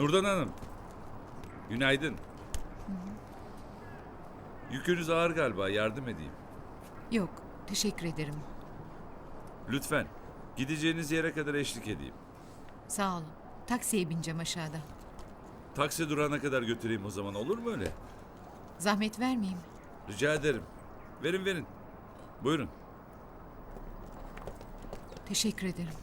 Nurdan Hanım. Günaydın. Yükünüz ağır galiba. Yardım edeyim. Yok, teşekkür ederim. Lütfen. Gideceğiniz yere kadar eşlik edeyim. Sağ olun. Taksiye bineceğim aşağıda. Taksi durağına kadar götüreyim o zaman olur mu öyle? Zahmet vermeyeyim. Rica ederim. Verin verin. Buyurun. Teşekkür ederim.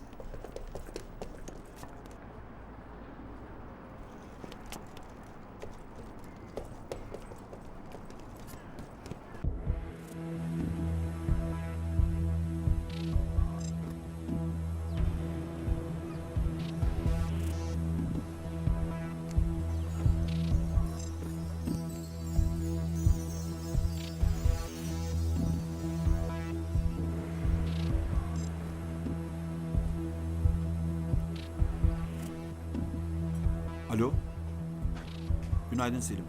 Alo. Günaydın Selim.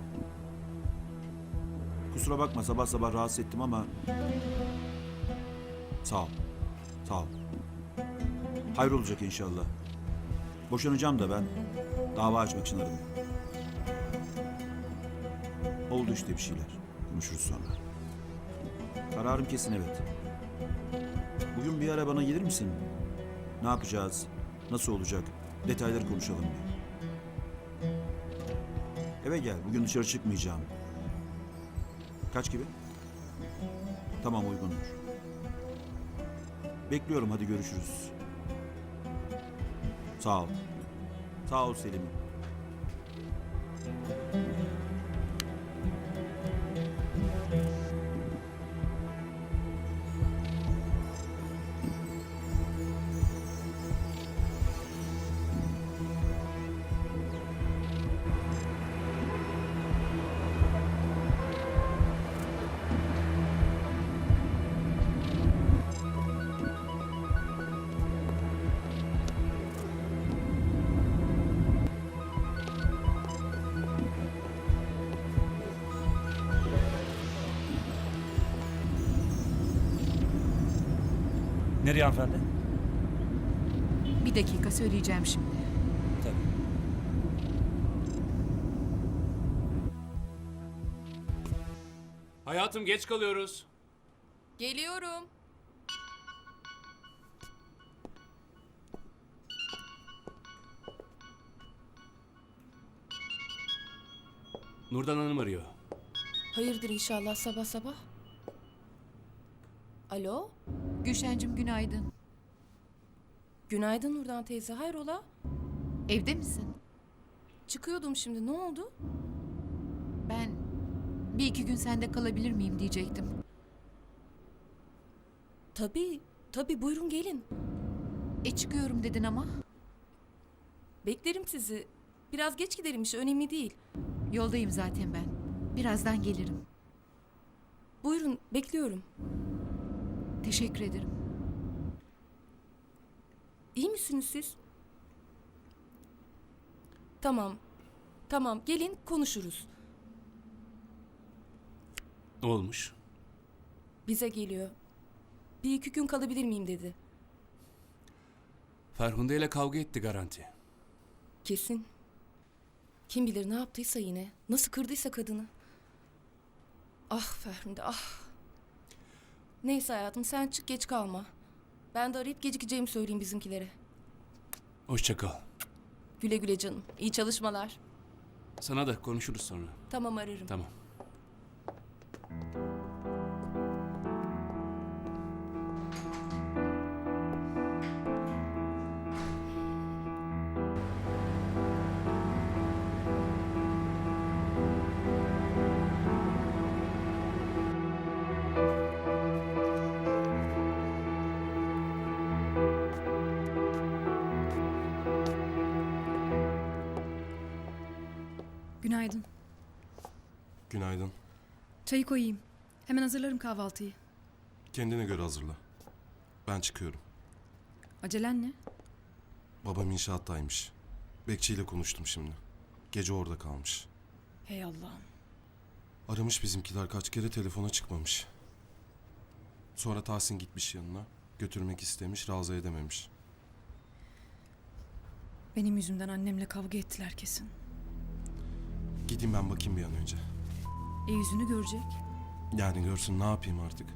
Kusura bakma sabah sabah rahatsız ettim ama... Sağ ol. Sağ ol. Hayır olacak inşallah. Boşanacağım da ben. Dava açmak için aradım. Oldu işte bir şeyler. Konuşuruz sonra. Kararım kesin evet. Bugün bir ara bana gelir misin? Ne yapacağız? Nasıl olacak? Detayları konuşalım bir. Eve gel. Bugün dışarı çıkmayacağım. Kaç gibi? Tamam uygundur. Bekliyorum hadi görüşürüz. Sağ ol. Sağ ol Selim. Nereye hanımefendi? Bir dakika söyleyeceğim şimdi. Tabii. Hayatım geç kalıyoruz. Geliyorum. Nurdan Hanım arıyor. Hayırdır inşallah sabah sabah. Alo? Gülşen'cim günaydın. Günaydın Nurdan teyze. Hayrola? Evde misin? Çıkıyordum şimdi. Ne oldu? Ben bir iki gün sende kalabilir miyim diyecektim. Tabii. Tabii buyurun gelin. E çıkıyorum dedin ama. Beklerim sizi. Biraz geç giderim iş önemli değil. Yoldayım zaten ben. Birazdan gelirim. Buyurun bekliyorum. Teşekkür ederim. İyi misiniz siz? Tamam. Tamam gelin konuşuruz. Ne olmuş? Bize geliyor. Bir iki gün kalabilir miyim dedi. Ferhunde ile kavga etti garanti. Kesin. Kim bilir ne yaptıysa yine. Nasıl kırdıysa kadını. Ah Ferhunde ah. Neyse hayatım sen çık geç kalma. Ben de arayıp gecikeceğimi söyleyeyim bizimkilere. Hoşça kal. Güle güle canım. İyi çalışmalar. Sana da konuşuruz sonra. Tamam ararım. Tamam. Günaydın. Günaydın. Çayı koyayım. Hemen hazırlarım kahvaltıyı. Kendine göre hazırla. Ben çıkıyorum. Acelen ne? Babam inşaattaymış. Bekçiyle konuştum şimdi. Gece orada kalmış. Hey Allah'ım. Aramış bizimkiler kaç kere telefona çıkmamış. Sonra Tahsin gitmiş yanına. Götürmek istemiş, razı edememiş. Benim yüzümden annemle kavga ettiler kesin. Gideyim ben bakayım bir an önce. E yüzünü görecek. Yani görsün ne yapayım artık.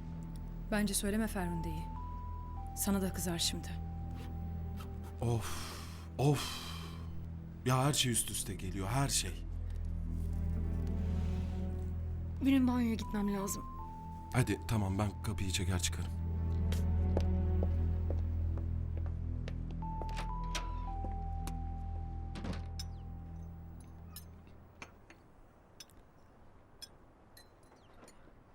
Bence söyleme Ferhunde'yi. Sana da kızar şimdi. Of, of. Ya her şey üst üste geliyor, her şey. Benim banyoya gitmem lazım. Hadi tamam ben kapıyı çeker çıkarım.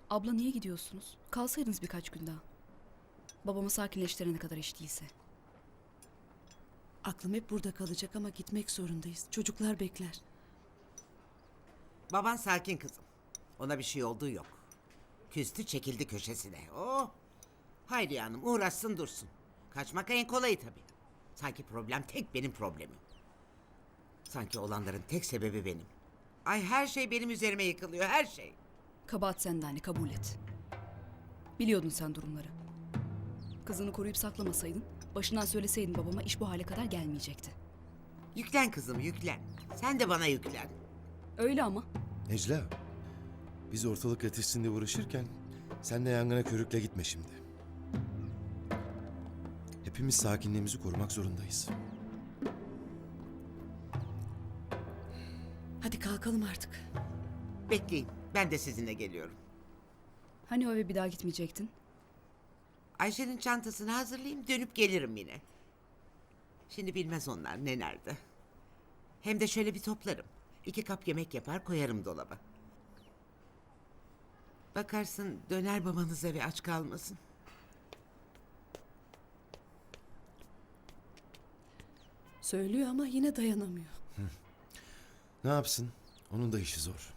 Abla niye gidiyorsunuz? Kalsaydınız birkaç gün daha. Babamı sakinleştirene kadar iş değilse. Aklım hep burada kalacak ama gitmek zorundayız. Çocuklar bekler. Baban sakin kızım. Ona bir şey olduğu yok. Küstü çekildi köşesine. Oh. Hayriye Hanım uğraşsın dursun. Kaçmak en kolayı tabii. Sanki problem tek benim problemim. Sanki olanların tek sebebi benim. Ay her şey benim üzerime yıkılıyor her şey. Kabahat sende anne kabul et. Biliyordun sen durumları. Kızını koruyup saklamasaydın, başından söyleseydin babama iş bu hale kadar gelmeyecekti. Yüklen kızım yüklen. Sen de bana yüklen. Öyle ama. Necla, biz ortalık ateşsin diye uğraşırken sen de yangına körükle gitme şimdi. Hepimiz sakinliğimizi korumak zorundayız. Hadi kalkalım artık. Bekleyin ben de sizinle geliyorum. Hani o eve bir daha gitmeyecektin? Ayşe'nin çantasını hazırlayayım dönüp gelirim yine. Şimdi bilmez onlar ne nerede. Hem de şöyle bir toplarım. İki kap yemek yapar koyarım dolaba. Bakarsın döner babanız eve aç kalmasın. Söylüyor ama yine dayanamıyor. Ne yapsın? Onun da işi zor.